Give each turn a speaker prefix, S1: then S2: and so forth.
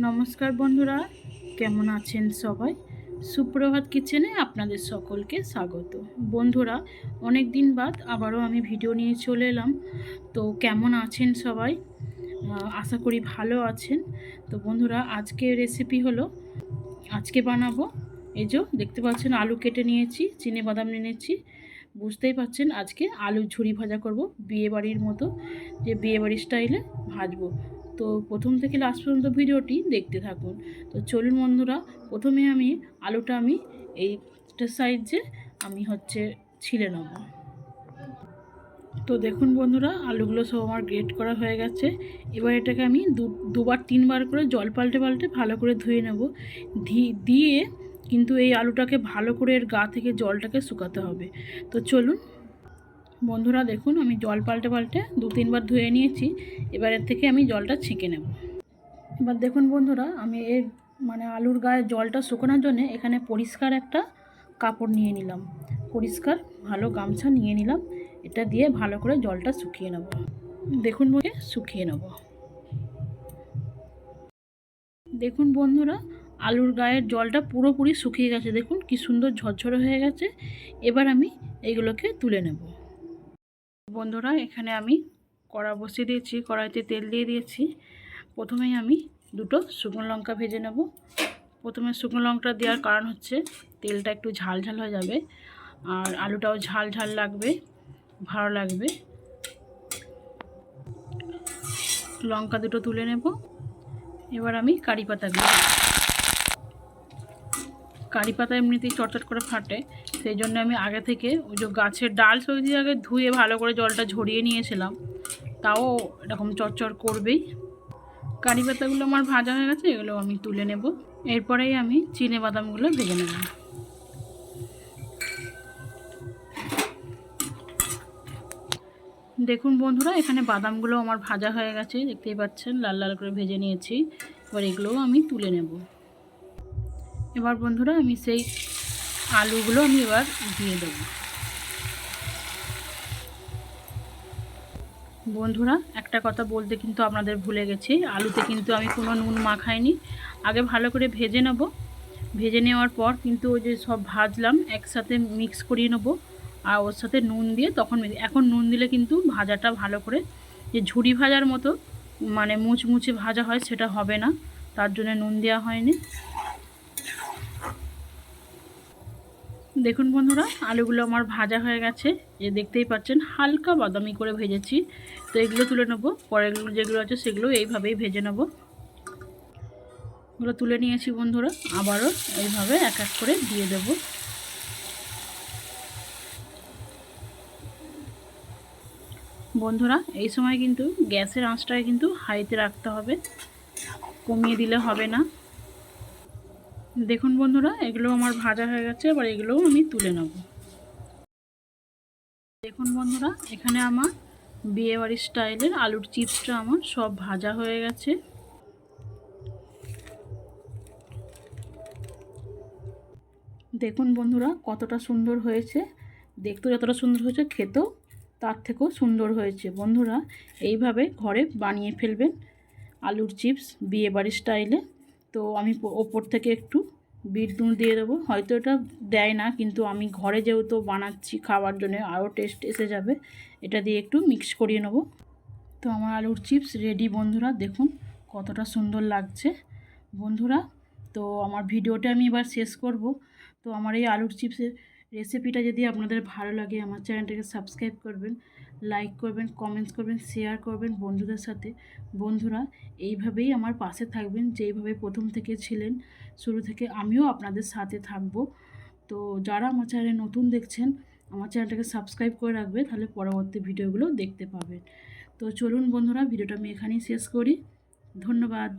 S1: নমস্কার বন্ধুরা, কেমন আছেন সবাই? সুপ্রভাত কিচেনে আপনাদের সকলকে স্বাগত। বন্ধুরা অনেক দিন বাদ আবারও আমি ভিডিও নিয়ে চলে এলাম। তো কেমন আছেন সবাই? আশা করি ভালো আছেন। তো বন্ধুরা, আজকে রেসিপি হলো, আজকে বানাবো। এই যে, দেখতে পাচ্ছেন, আলু কেটে নিয়েছি, চিনে বাদাম নিয়েছি। বুঝতেই পাচ্ছেন, আজকে আলু ঝুরি ভাজা করব বিয়ে বাড়ির মতো যে বিয়ে বাড়ির স্টাইলে ভাজবো। তো প্রথম থেকে লাস্ট পর্যন্ত ভিডিওটি দেখতে থাকুন। তো চলুন বন্ধুরা, প্রথমে আমি আলুটা আমি এইটা সাইজে আমি হচ্ছে ছিলে নেব। তো দেখুন বন্ধুরা, আলুগুলো সব আমার গ্রেট করা হয়ে গেছে। এবার এটাকে আমি দুবার তিনবার করে জল পাল্টে পাল্টে ভালো করে ধুয়ে নেব। দিয়ে কিন্তু এই আলুটাকে ভালো করে এর গা থেকে জলটাকে শুকাতে হবে। তো চলুন বন্ধুরা দেখুন, আমি জল পাল্টে পাল্টে দু তিনবার ধুয়ে নিয়েছি। এবার এর থেকে আমি জলটা ছেঁকে নেব। এবার দেখুন বন্ধুরা, আমি এর মানে আলুর গায়ে জলটা শুকানোর জন্য এখানে পরিষ্কার একটা কাপড় নিয়ে নিলাম। পরিষ্কার, ভালো গামছা নিয়ে নিলাম। এটা দিয়ে ভালো করে জলটা শুকিয়ে নেব। দেখুন বলে শুকিয়ে নেব। দেখুন বন্ধুরা, আলুর গায়ের জলটা পুরোপুরি শুকিয়ে গেছে। দেখুন, কি সুন্দর ঝরঝরে হয়ে গেছে। এবার আমি এগুলোকে তুলে নেব। বন্ধুরা, এখানে আমি কড়া বসিয়ে দিয়েছি, কড়াইতে তেল দিয়ে দিয়েছি। প্রথমেই আমি দুটো শুকনো লঙ্কা ভেজে নেব। প্রথমে শুকনো লঙ্কা দেওয়ার কারণ হচ্ছে তেলটা একটু ঝাল ঝাল হয়ে যাবে আর আলুটাও ঝাল ঝাল লাগবে, ভালো লাগবে। লঙ্কা দুটো তুলে নেব। এবার আমি কারি পাতা দিই কারি পাতা এমনিতেই চটচট করে ফাটে। সেই জন্য আমি আগে থেকে ওই যে গাছের ডাল সবজি আগে ধুয়ে ভালো করে জলটা ঝরিয়ে নিয়েছিলাম। তাও এরকম চটচট করবেই। কারি পাতাগুলো আমার ভাজা হয়ে গেছে, এগুলো আমি তুলে নেব। এরপরেই আমি চিনে বাদামগুলো ভেজে নেব। দেখুন বন্ধুরা, এখানে বাদামগুলো আমার ভাজা হয়ে গেছে, দেখতেই পাচ্ছেন, লাল লাল করে ভেজে নিয়েছি। এবার এগুলোও আমি তুলে নেব। এবার বন্ধুরা আমি সেই আলুগুলো আমি এবার দিয়ে দেব। বন্ধুরা, একটা কথা বলতে কিন্তু আপনাদের ভুলে গেছি, আলুতে কিন্তু আমি কোনো নুন মাখাইনি। আগে ভালো করে ভেজে নেব। ভেজে নেওয়ার পর কিন্তু ওই যে সব ভাজলাম, একসাথে মিক্স করিয়ে নেব। আর ওর সাথে নুন দিয়ে তখন এখন নুন দিলে কিন্তু ভাজাটা ভালো করে, যে ঝুড়ি ভাজার মতো মানে মুচমুচে ভাজা হয় সেটা হবে না। তার জন্য নুন দেওয়া হয়নি। দেখুন বন্ধুরা, আলুগুলো আমার ভাজা হয়ে গেছে। যে দেখতেই পাচ্ছেন, হালকা বাদামি করে ভেজেছি। তো এগুলো তুলে নেব পরেরগুলো যেগুলো আছে সেগুলো এইভাবেই ভেজে নেব। এগুলো তুলে নিয়েছি বন্ধুরা, আবারও এইভাবে এক এক করে দিয়ে দেব। বন্ধুরা, এই সময় কিন্তু গ্যাসের আঁচটাকে কিন্তু হাইতে রাখতে হবে, কমিয়ে দিলে হবে না। দেখুন বন্ধুরা, এগুলো আমার ভাজা হয়ে গেছে, এবার এগুলোও আমি তুলে নেব। দেখুন বন্ধুরা, এখানে আমার বিয়েবাড়ির স্টাইলের আলুর চিপসটা আমার সব ভাজা হয়ে গেছে। দেখুন বন্ধুরা, কতটা সুন্দর হয়েছে। দেখতেও যতটা সুন্দর হয়েছে, খেতেও তার থেকেও সুন্দর হয়েছে। বন্ধুরা, এইভাবে ঘরে বানিয়ে ফেলবেন আলুর চিপস বিয়েবাড়ির স্টাইলে। তো আমি ওপর থেকে একটু বিট নুন দিয়ে দেবো। হয়তো এটা দেয় না, কিন্তু আমি ঘরে যেহেতু বানাচ্ছি খাওয়ার জন্য, আরও টেস্ট এসে যাবে, এটা দিয়ে একটু মিক্স করিয়ে নেব। তো আমার আলুর চিপস রেডি বন্ধুরা, দেখুন কতটা সুন্দর লাগছে। বন্ধুরা, তো আমার ভিডিওটা আমি এবার শেষ করব। তো আমার এই আলুর চিপসের রেসিপিটা যদি আপনাদের ভালো লাগে, আমার চ্যানেলটাকে সাবস্ক্রাইব করবেন। লাইক করবেন কমেন্টস করবেন শেয়ার করবেন বন্ধুদের সাথে। বন্ধুরা, এইভাবেই আমার পাশে থাকবেন, যেইভাবে প্রথম থেকে ছিলেন, শুরু থেকে আমিও আপনাদের সাথে থাকব। তো যারা আমার চ্যানেলে নতুন দেখছেন, আমার চ্যানেলটাকে সাবস্ক্রাইব করে রাখবে, তাহলে পরবর্তী ভিডিওগুলো দেখতে পাবেন। তো চলুন বন্ধুরা, ভিডিওটা আমি এখানেই শেষ করি। ধন্যবাদ।